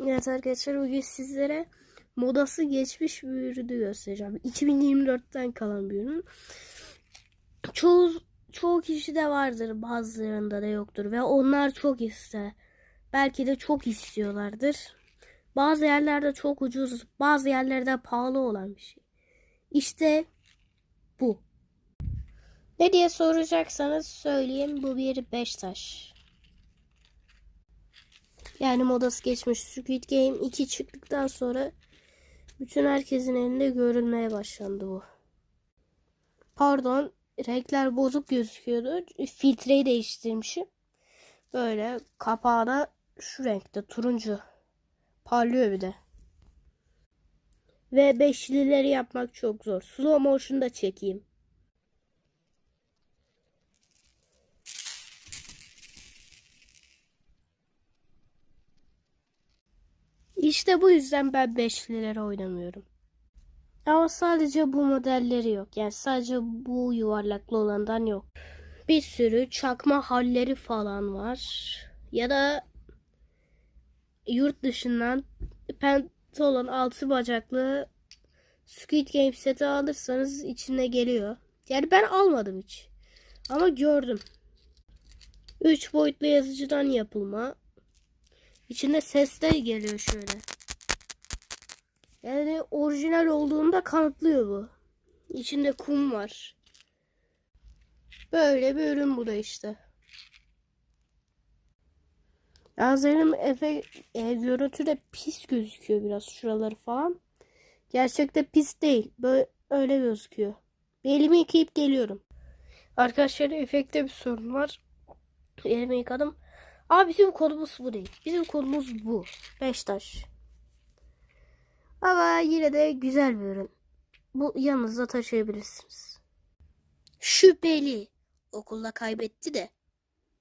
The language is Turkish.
Evet arkadaşlar bugün sizlere modası geçmiş bir ürünü göstereceğim. 2024'ten kalan bir ürün. Çoğu, çoğu kişide vardır bazılarında da yoktur ve onlar çok ister. Belki de çok istiyorlardır. Bazı yerlerde çok ucuz, bazı yerlerde pahalı olan bir şey. İşte bu. Ne diye soracaksanız söyleyeyim bu bir beş taş. Yani modası geçmiş Squid Game 2 çıktıktan sonra bütün herkesin elinde görülmeye başlandı bu. Pardon renkler bozuk gözüküyordu. Filtreyi değiştirmişim. Böyle kapağı da şu renkte turuncu. Parlıyor bir de. Ve beşlileri yapmak çok zor. Slow motion'da çekeyim. İşte bu yüzden ben beşlileri oynamıyorum. Ama sadece bu modelleri yok. Yani sadece bu yuvarlaklı olandan yok. Bir sürü çakma halleri falan var. Ya da yurt dışından pantolon altı bacaklı Squid Game seti alırsanız içine geliyor. Yani ben almadım hiç. Ama gördüm. 3 boyutlu yazıcıdan yapılma. İçinde sesler geliyor şöyle. Yani orijinal olduğunda kanıtlıyor bu. İçinde kum var. Böyle bir ürün bu da işte. Yazlarım efe e, görüntüde pis gözüküyor biraz şuraları falan. Gerçekte pis değil. Böyle öyle gözüküyor. Elimi yıkayıp geliyorum. Arkadaşlar efekte bir sorun var. Elimi yıkadım. Aa bizim kodumuz bu değil. Bizim kodumuz bu. Beştaş. Ama yine de güzel bir ürün. Bu yanınızda taşıyabilirsiniz. Şüpheli. Okulda kaybetti de